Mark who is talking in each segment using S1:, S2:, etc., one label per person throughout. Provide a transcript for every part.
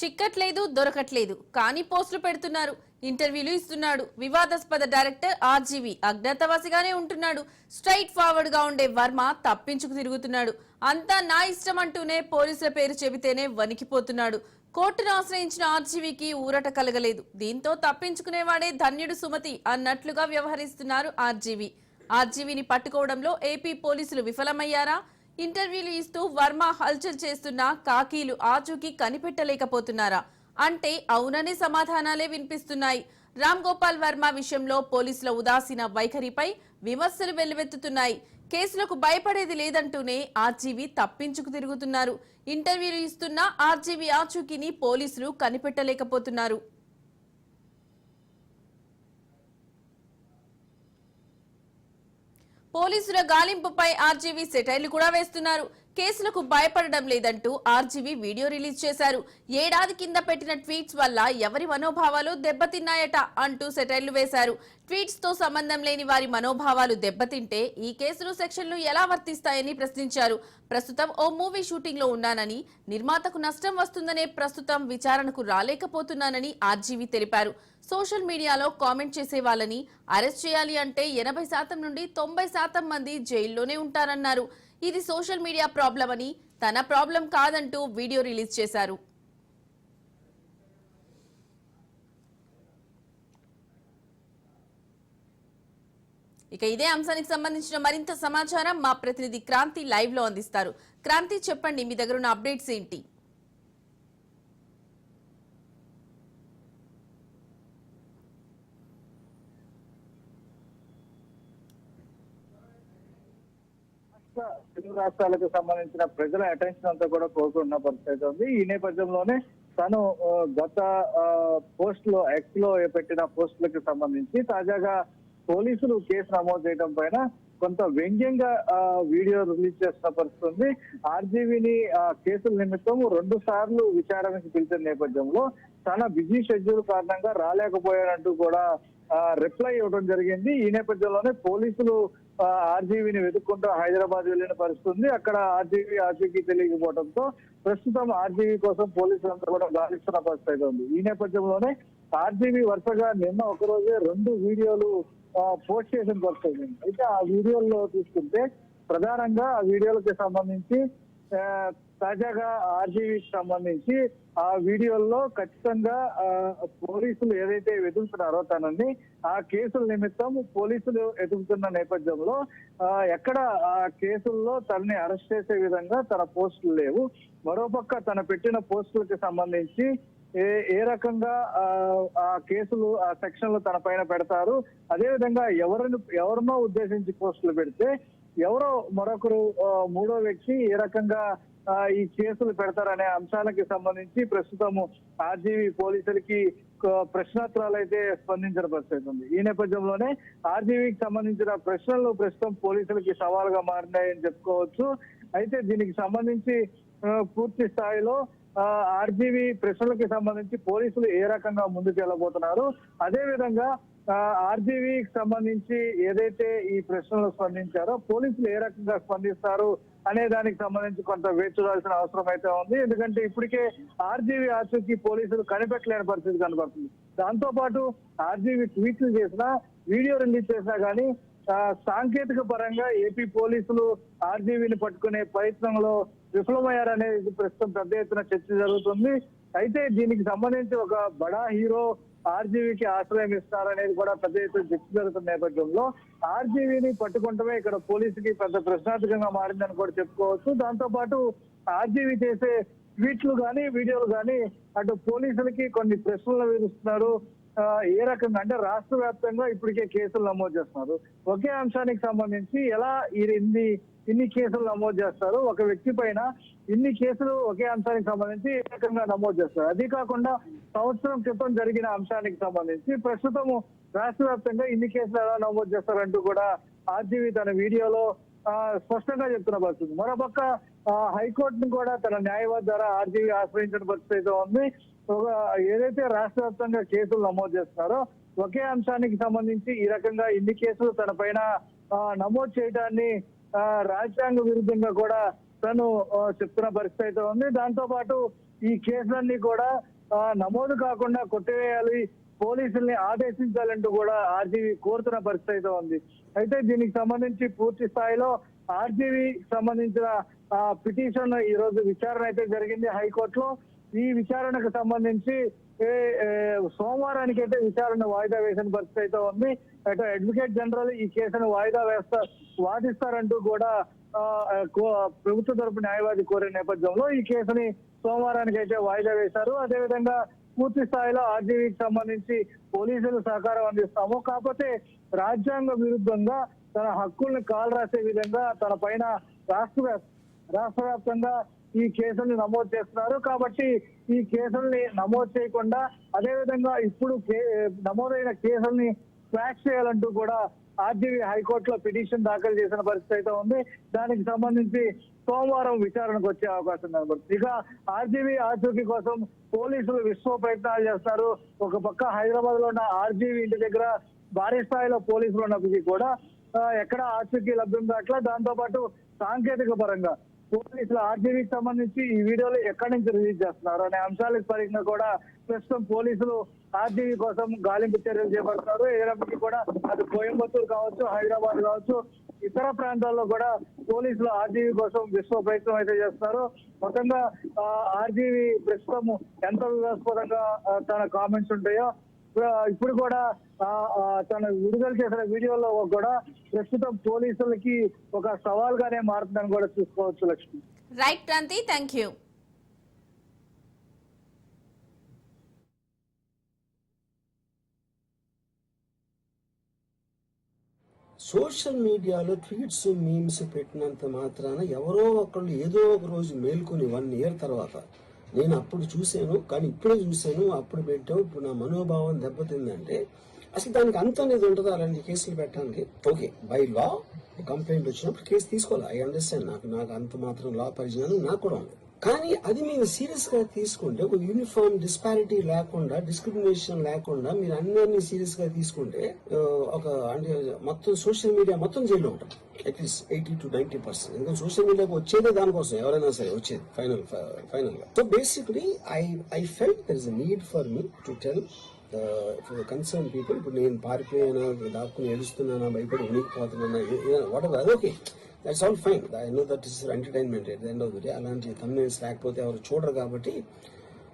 S1: చిక్కట్లేదు దొరకట్లేదు. కానీ పోస్టులు పెడుతున్నారు. ఇంటర్వ్యూలు ఇస్తున్నాడు. వివాదాస్పద డైరెక్టర్ ఆర్జీవి అజ్ఞాతవాసిగానే ఉంటున్నాడు. స్ట్రైట్ ఫార్వర్డ్గా ఉండే వర్మ తప్పించుకు తిరుగుతున్నాడు. అంతా నా ఇష్టం అంటూనే పోలీసుల పేరు చెబితేనే వణికిపోతున్నాడు. కోర్టును ఆశ్రయించిన ఆర్జీవీకి ఊరట కలగలేదు. దీంతో తప్పించుకునేవాడే ధన్యుడు సుమతి అన్నట్లుగా వ్యవహరిస్తున్నారు ఆర్జీవి. ఆర్జీవీని పట్టుకోవడంలో ఏపీ పోలీసులు విఫలమయ్యారా? ఇంటర్వ్యూలు ఇస్తూ వర్మ హల్చల్ చేస్తున్న కాకీలు ఆచూకీ కనిపెట్టలేకపోతున్నారా? అంటే అవుననే సమాధానాలే వినిపిస్తున్నాయి. రామ్ గోపాల్ వర్మ విషయంలో పోలీసుల ఉదాసీన వైఖరిపై విమర్శలు వెల్లువెత్తుతున్నాయి. కేసులకు భయపడేది లేదంటూనే ఆర్జీవి తప్పించుకు తిరుగుతున్నారు. ఇంటర్వ్యూలు ఇస్తున్న ఆర్జీవి ఆచూకీని పోలీసులు కనిపెట్టలేకపోతున్నారు. పోలీసుల గాలింపుపై ఆర్జీవీ సెటైర్లు కూడా వేస్తున్నారు. కేసులకు భయపడడం లేదంటూ ఆర్జీవీ వీడియో రిలీజ్ చేశారు. ఏడాది కింద పెట్టిన ట్వీట్స్ వల్ల ఎవరి మనోభావాలు దెబ్బతిన్నాయట అంటూ సెటైర్లు వేశారు. ట్వీట్స్తో సంబంధం లేని వారి మనోభావాలు దెబ్బతింటే ఈ కేసులు సెక్షన్లు ఎలా వర్తిస్తాయని ప్రశ్నించారు. ప్రస్తుతం ఓ మూవీ షూటింగ్లో ఉన్నానని నిర్మాతకు నష్టం వస్తుందనే ప్రస్తుతం విచారణకు రాలేకపోతున్నానని ఆర్జీవి తెలిపారు. సోషల్ మీడియాలో కామెంట్ చేసే వాళ్ళని అరెస్ట్ చేయాలి అంటే ఎనభై శాతం నుండి తొంభై శాతం మంది జైల్లోనే ఉంటారన్నారు. ఇది సోషల్ మీడియా ప్రాబ్లం అని తన ప్రాబ్లం కాదంటూ వీడియో రిలీజ్ చేశారు. ఇక ఇదే అంశానికి సంబంధించిన మరింత సమాచారం మా ప్రతినిధి క్రాంతి లైవ్లో అందిస్తారు. క్రాంతి చెప్పండి మీ దగ్గర ఉన్న అప్డేట్స్ ఏంటి
S2: రాష్ట్ర తెలుగు రాష్ట్రాలకు సంబంధించిన ప్రజల అటెన్షన్ అంతా కూడా కోరుకున్న పరిస్థితి ఉంది. ఈ నేపథ్యంలోనే తను గత పోస్ట్లో ఎక్స్లో పెట్టిన పోస్టులకు సంబంధించి తాజాగా పోలీసులు కేసు నమోదు చేయడం పైన కొంత వ్యంగ్యంగా వీడియో రిలీజ్ చేస్తున్న పరిస్థితి ఉంది. ఆర్జీవీని కేసుల నిమిత్తం రెండు సార్లు విచారణకు పిలిచిన నేపథ్యంలో తన బిజీ షెడ్యూల్ కారణంగా రాలేకపోయారంటూ కూడా రిప్లై ఇవ్వడం జరిగింది. ఈ నేపథ్యంలోనే పోలీసులు ఆర్జీవీని వెతుక్కుంటూ హైదరాబాద్ వెళ్ళిన పరిస్థితి ఉంది. అక్కడ ఆర్జీవీ ఆర్జీకి తెలియకపోవడంతో ప్రస్తుతం ఆర్జీవీ కోసం పోలీసులంతా కూడా గాలిస్తున్న పరిస్థితి అయితే ఉంది. ఈ నేపథ్యంలోనే ఆర్జీవీ వరుసగా నిన్న ఒక రోజే రెండు వీడియోలు పోస్ట్ చేసిన పరిస్థితి అయితే ఆ వీడియోల్లో చూసుకుంటే ప్రధానంగా ఆ వీడియోలకి సంబంధించి తాజాగా ఆర్జీవీకి సంబంధించి ఆ వీడియోల్లో ఖచ్చితంగా ఆ, పోలీసులు ఏదైతే వెతుకుతున్నారో తనని ఆ కేసుల నిమిత్తం పోలీసులు ఎదుగుతున్న నేపథ్యంలో ఆ, ఎక్కడ ఆ కేసుల్లో తనని అరెస్ట్ చేసే విధంగా తన పోస్టులు లేవు. మరోపక్క తన పెట్టిన పోస్టులకు సంబంధించి ఏ ఏ రకంగా ఆ, కేసులు ఆ సెక్షన్లు తన పైన పెడతారు. అదే విధంగా ఎవరిని ఎవరినో ఉద్దేశించి పోస్టులు పెడితే ఎవరో మరొకరు మూడో వ్యక్తి ఏ రకంగా ఈ కేసులు పెడతారనే అంశాలకి సంబంధించి ప్రస్తుతము ఆర్జీవీ పోలీసులకి ప్రశ్నోత్తరాలు అయితే స్పందించిన పరిస్థితి ఉంది. ఈ నేపథ్యంలోనే ఆర్జీవీకి సంబంధించిన ప్రశ్నలు ప్రస్తుతం పోలీసులకి సవాలుగా మారినాయని చెప్పుకోవచ్చు. అయితే దీనికి సంబంధించి పూర్తి స్థాయిలో ఆర్జీవీ ప్రశ్నలకి సంబంధించి పోలీసులు ఏ రకంగా ముందుకు వెళ్ళబోతున్నారు అదేవిధంగా ఆర్జీవీకి సంబంధించి ఏదైతే ఈ ప్రశ్నలు స్పందించారో పోలీసులు ఏ రకంగా స్పందిస్తారు అనే దానికి సంబంధించి కొంత వేచి చూడాల్సిన అవసరం అయితే ఉంది. ఎందుకంటే ఇప్పటికే ఆర్జీవీ ఆచూకీ పోలీసులు కనిపెట్టలేని పరిస్థితి కనబడుతుంది. దాంతో పాటు ఆర్జీవీ ట్వీట్లు చేసినా వీడియో రిలీజ్ చేసినా కానీ సాంకేతిక పరంగా ఏపీ పోలీసులు ఆర్జీవీని పట్టుకునే ప్రయత్నంలో విఫలమయ్యారనేది ప్రస్తుతం పెద్ద ఎత్తున చర్చ జరుగుతుంది. అయితే దీనికి సంబంధించి ఒక బడా హీరో ఆర్జీవీకి ఆశ్రయం ఇస్తారనేది కూడా పెద్ద ఎత్తున చర్చ జరుగుతున్న నేపథ్యంలో ఆర్జీవీని పట్టుకుంటమే ఇక్కడ పోలీసుకి పెద్ద ప్రశ్నార్థకంగా మారిందని కూడా చెప్పుకోవచ్చు. దాంతో పాటు ఆర్జీవీ చేసే ట్వీట్లు కానీ వీడియోలు కానీ అటు పోలీసులకి కొన్ని ప్రశ్నలు విధిస్తున్నారు. ఏ రకంగా? అంటే రాష్ట్ర వ్యాప్తంగా ఇప్పటికే కేసులు నమోదు చేస్తున్నారు. ఒకే అంశానికి సంబంధించి ఎలా ఈ ఇన్ని కేసులు నమోదు చేస్తారు ఒక వ్యక్తి పైన ఇన్ని కేసులు ఒకే అంశానికి సంబంధించి ఏ రకంగా నమోదు చేస్తారు. అది కాకుండా సంవత్సరం క్రితం జరిగిన అంశానికి సంబంధించి ప్రస్తుతము రాష్ట్ర వ్యాప్తంగా ఇన్ని కేసులు ఎలా నమోదు చేస్తారంటూ కూడా ఆర్జీవీ తన వీడియోలో స్పష్టంగా చెప్తున్న పరిస్థితి. మరోపక్క హైకోర్టును కూడా తన న్యాయవాది ద్వారా ఆర్జీవీ ఆశ్రయించిన పరిస్థితి అయితే ఉంది. ఏదైతే రాష్ట్ర వ్యాప్తంగా కేసులు నమోదు చేస్తున్నారో ఒకే అంశానికి సంబంధించి ఈ రకంగా ఇన్ని కేసులు తన పైన నమోదు చేయడాన్ని రాజ్యాంగ విరుద్ధంగా కూడా తను చెప్తున్న పరిస్థితి అయితే ఉంది. దాంతో పాటు ఈ కేసులన్నీ కూడా నమోదు కాకుండా కొట్టివేయాలి పోలీసుల్ని ఆదేశించాలంటూ కూడా ఆర్జీవీ కోరుతున్న పరిస్థితి అయితే ఉంది. అయితే దీనికి సంబంధించి పూర్తి స్థాయిలో ఆర్జీవీ సంబంధించిన పిటిషన్ ఈ రోజు విచారణ అయితే జరిగింది హైకోర్టులో. ఈ విచారణకు సంబంధించి ఏ, సోమవారానికి అయితే విచారణ వాయిదా వేసిన పరిస్థితి అయితే ఉంది. అటు అడ్వకేట్ జనరల్ ఈ కేసును వాయిదా వేస్తా వాదిస్తారంటూ కూడా కో- ప్రభుత్వ తరపు న్యాయవాది కోరిన నేపథ్యంలో ఈ కేసుని సోమవారానికి అయితే వాయిదా వేశారు. అదేవిధంగా పూర్తి స్థాయిలో ఆర్జీవీకి సంబంధించి పోలీసులు సహకారం అందిస్తాము. కాకపోతే రాజ్యాంగ విరుద్ధంగా తన హక్కుల్ని కాల్ రాసే విధంగా తన పైన రాష్ట్ర వ్యాప్- రాష్ట్ర వ్యాప్తంగా ఈ కేసుల్ని నమోదు చేస్తున్నారు. కాబట్టి ఈ కేసుల్ని నమోదు చేయకుండా అదేవిధంగా ఇప్పుడు కే- నమోదైన కేసుల్ని క్వాష్ చేయాలంటూ కూడా ఆర్జీవీ హైకోర్టులో పిటిషన్ దాఖలు చేసిన పరిస్థితి అయితే ఉంది. దానికి సంబంధించి సోమవారం విచారణకు వచ్చే అవకాశం కనబడుతుంది. ఇక ఆర్జీవీ ఆచూకీ కోసం పోలీసులు విశ్వ ప్రయత్నాలు చేస్తారు. ఒక పక్క హైదరాబాద్లో ఉన్న ఆర్జీవీ ఇంటి దగ్గర భారీ స్థాయిలో పోలీసులు ఉన్నప్పటికీ కూడా ఎక్కడ ఆచూకీ లభ్యం కావట్లా దాంతో పాటు సాంకేతిక పరంగా పోలీసులు ఆర్జీవీకి సంబంధించి ఈ వీడియోలు ఎక్కడి నుంచి రిలీజ్ చేస్తున్నారు అనే అంశాలకు పరంగా కూడా ప్రస్తుతం పోలీసులు ఆర్జీవీ కోసం గాలింపు చర్యలు చేపడుతున్నారు. ఏదైనప్పటికీ కూడా అది కోయంబత్తూరు కావచ్చు హైదరాబాద్ కావచ్చు ఇతర ప్రాంతాల్లో కూడా పోలీసులు ఆర్జీవీ కోసం విశ్వ ప్రయత్నం అయితే చేస్తున్నారు. మొత్తంగా ఆర్జీవీ ప్రస్తుతం ఎంత వివాదాస్పదంగా తన కామెంట్స్ ఉంటాయో ఇప్పుడు కూడా తను విడుదల చేసిన వీడియోలో కూడా ప్రస్తుతం పోలీసులకి ఒక సవాల్గానే మారుతుందని కూడా చూసుకోవచ్చు Lakshmi.
S1: Right Kranthi thank you.
S3: Social మీడియాలో ట్వీట్స్ మీమ్స్ పెట్టినంత మాత్రాన ఎవరో ఒకళ్ళు ఏదో ఒక రోజు మేల్కొని వన్ ఇయర్ తర్వాత నేను అప్పుడు చూశాను కానీ ఇప్పుడే చూశాను అప్పుడు పెట్టావు ఇప్పుడు నా మనోభావం దెబ్బతిందంటే అసలు దానికి అంత అనేది ఉంటుందా? అలాంటి కేసులు పెట్టడానికి. ఓకే బై లా కంప్లైంట్ వచ్చినప్పుడు కేసు తీసుకోవాలి. ఐ అండర్స్టాండ్ నాకు నాకు అంత మాత్రం లా పరిజ్ఞానం నాకు కూడా ఉంది. కానీ అది మీరు సీరియస్గా తీసుకుంటే ఒక యూనిఫామ్ డిస్పారిటీ లేకుండా డిస్క్రిమినేషన్ లేకుండా మీరు అందరినీ సీరియస్గా తీసుకుంటే ఒక అంటే మొత్తం సోషల్ మీడియా మొత్తం జైల్లో ఉంటాం. At least eighty to ninety percent ఎందుకంటే సోషల్ మీడియాకి వచ్చేదే దానికోసం ఎవరైనా సరే వచ్చేది ఫైనల్ ఫైనల్గా so basically I I felt there is need for me to tell concern people ఇప్పుడు నేను పారిపోయానా దాక్కుని ఏడుస్తున్నానా భయపడి ఉనికిపోతున్నానా whatever అదొకే okay that's all fine I know that is entertainment at the end of the day అలాంటి thumbnails లేకపోతే ఎవరు చూడరు కాబట్టి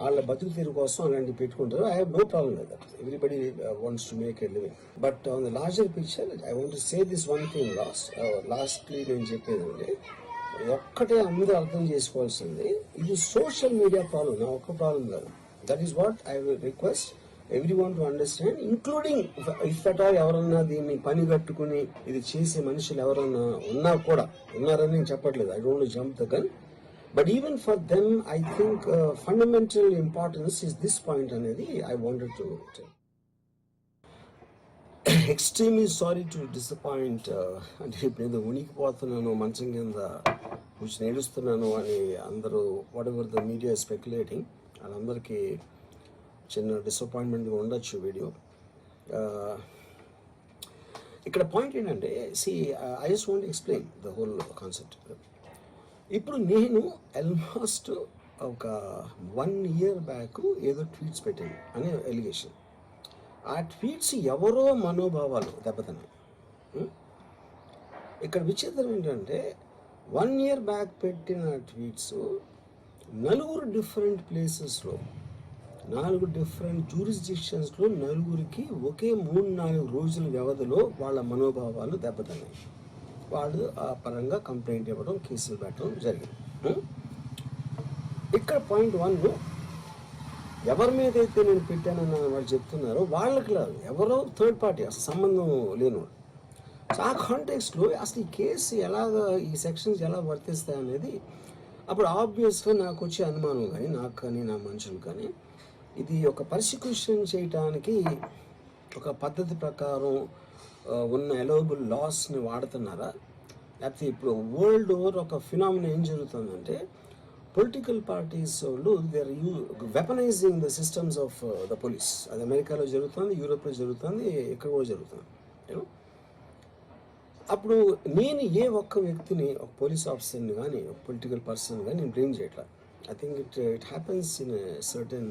S3: వాళ్ళ బతుకు తీరు కోసం అలాంటివి పెట్టుకుంటారు. I have no problem with that everybody wants to make a living but on the larger picture I want say this one thing last lastly నేను చెప్పేది అంటే ఒక్కటే అందరూ అర్థం చేసుకోవాల్సింది. ఇది సోషల్ మీడియా ప్రాబ్లం నా ఒక్క ప్రాబ్లం కాదు that is what I will request every one to understand including if at all ఎవరన్నా దీన్ని పని కట్టుకుని ఇది చేసే మనుషులు ఎవరన్నా ఉన్నా కూడా ఉన్నారని నేను చెప్పట్లేదు. I don't jump the gun but even for them I think fundamental importance is this point అనేది I wanted to extremely sorry to disappoint అంటే ఇప్పుడు ఏదో ఉనికిపోతున్నాను మంచం కింద కూర్చొని ఏడుస్తున్నాను అని అందరూ whatever the media speculating వాళ్ళందరికీ చిన్న డిసప్పాయింట్మెంట్గా ఉండొచ్చు వీడియో ఇక్కడ పాయింట్ ఏంటంటే see I just want explain the whole concept ఇప్పుడు నేను ఆల్మోస్ట్ ఒక వన్ ఇయర్ బ్యాక్ ఏదో ట్వీట్స్ పెట్టాను అనే ఎలిగేషన్ ఆ ట్వీట్స్ ఎవరో మనోభావాలు దెబ్బతిన్నాయి. ఇక్కడ విచిత్రం ఏంటంటే వన్ ఇయర్ బ్యాక్ పెట్టిన ట్వీట్స్ నలుగురు డిఫరెంట్ ప్లేసెస్లో నాలుగు డిఫరెంట్ జూరిస్డిక్షన్స్లో నలుగురికి ఒకే మూడు నాలుగు రోజుల వ్యవధిలో వాళ్ళ మనోభావాలు దెబ్బతిన్నాయి. వాళ్ళు ఆ పరంగా కంప్లైంట్ ఇవ్వడం కేసులు పెట్టడం జరిగింది. ఇక్కడ పాయింట్ వన్ ఎవరి మీద అయితే నేను పెట్టానని వాళ్ళు చెప్తున్నారో వాళ్ళకి లేదు ఎవరో థర్డ్ పార్టీ అసలు సంబంధం లేనివాడు సో ఆ కాంటెక్స్లో అసలు ఈ కేసు ఎలాగ ఈ సెక్షన్స్ ఎలా వర్తిస్తాయనేది అప్పుడు ఆబ్వియస్గా నాకు వచ్చే అనుమానం కానీ నాకు కానీ నా మనుషులు కానీ ఇది ఒక పర్సిక్యూషన్ చేయటానికి ఒక పద్ధతి ప్రకారం ఉన్న ఎలోబుల్ లాస్ని వాడుతున్నారా? లేకపోతే ఇప్పుడు వరల్డ్ ఓవర్ ఒక ఫినామినా ఏం జరుగుతుందంటే పొలిటికల్ పార్టీస్ వాళ్ళు there you weaponising the systems of the police అది అమెరికాలో జరుగుతుంది యూరోప్లో జరుగుతుంది ఎక్కడ కూడా జరుగుతుంది అప్పుడు నేను ఏ ఒక్క వ్యక్తిని ఒక పోలీస్ ఆఫీసర్ని కానీ ఒక పొలిటికల్ పర్సన్ కానీ నేను బ్లేమ్ చేయట్లా. I think it it happens in certain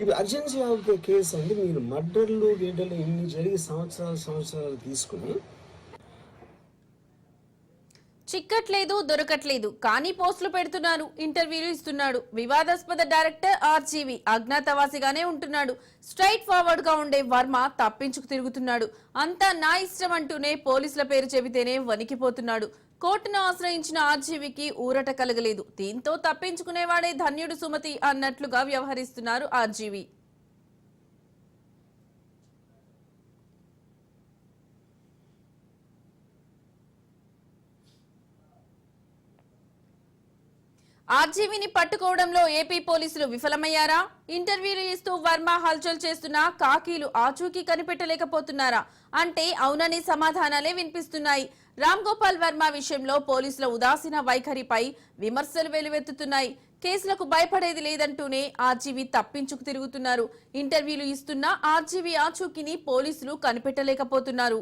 S3: ఇప్పుడు అర్జెన్సీ ఆఫ్ కేసు అంటే మీరు మర్డర్లు గీడలు ఇన్ని జరిగి సంవత్సరాలు సంవత్సరాలు తీసుకుని
S1: చిక్కట్లేదు దొరకట్లేదు. కానీ పోస్టులు పెడుతున్నారు ఇంటర్వ్యూలు ఇస్తున్నాడు. వివాదాస్పద డైరెక్టర్ ఆర్జీవి అజ్ఞాతవాసిగానే ఉంటున్నాడు. స్ట్రైట్ ఫార్వర్డ్గా ఉండే వర్మ తప్పించుకు తిరుగుతున్నాడు. అంతా నా ఇష్టం అంటూనే పోలీసుల పేరు చెబితేనే వణికిపోతున్నాడు. కోర్టును ఆశ్రయించిన ఆర్జీవికి ఊరట కలగలేదు. దీంతో తప్పించుకునేవాడే ధన్యుడు సుమతి అన్నట్లుగా వ్యవహరిస్తున్నారు ఆర్జీవి. ఆర్జీవిని పట్టుకోవడంలో ఏపీ పోలీసులు విఫలమయ్యారా? ఇంటర్వ్యూలు ఇస్తూ వర్మ హల్చల్ చేస్తున్న కాకీలు ఆచూకీ కనిపెట్టలేకపోతున్నారా? అంటే అవునని సమాధానాలే వినిపిస్తున్నాయి. రామ్ గోపాల్ వర్మ విషయంలో పోలీసుల ఉదాసీన వైఖరిపై విమర్శలు వెలువెత్తుతున్నాయి. కేసులకు భయపడేది లేదంటూనే ఆర్జీవీ తప్పించుకు తిరుగుతున్నారు. ఇంటర్వ్యూలు ఇస్తున్న ఆర్జీవీ ఆచూకీని పోలీసులు కనిపెట్టలేకపోతున్నారు.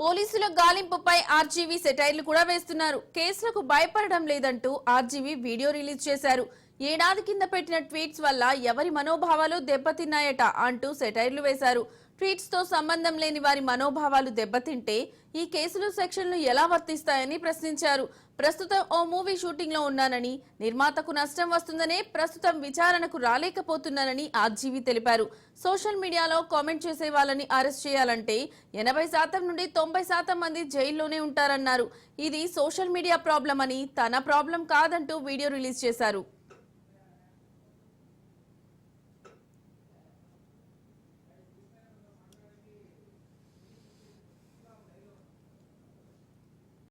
S1: పోలీసుల గాలింపుపై ఆర్జీవీ సెటైర్లు కూడా వేస్తున్నారు. కేసులకు భయపడడం లేదంటూ ఆర్జీవీ వీడియో రిలీజ్ చేశారు. ఏడాది కింద పెట్టిన ట్వీట్స్ వల్ల ఎవరి మనోభావాలు దెబ్బతిన్నాయట అంటూ సెటైర్లు వేశారు. ట్వీట్స్తో సంబంధం లేని వారి మనోభావాలు దెబ్బతింటే ఈ కేసులు సెక్షన్లు ఎలా వర్తిస్తాయని ప్రశ్నించారు. ప్రస్తుతం ఓ మూవీ షూటింగ్లో ఉన్నానని నిర్మాతకు నష్టం వస్తుందనే ప్రస్తుతం విచారణకు రాలేకపోతున్నానని ఆర్జీవీ తెలిపారు. సోషల్ మీడియాలో కామెంట్ చేసే వాళ్ళని అరెస్ట్ చేయాలంటే ఎనభై శాతం నుండి తొంభై శాతం మంది జైల్లోనే ఉంటారన్నారు. ఇది సోషల్ మీడియా ప్రాబ్లం అని తన ప్రాబ్లం కాదంటూ వీడియో రిలీజ్ చేశారు.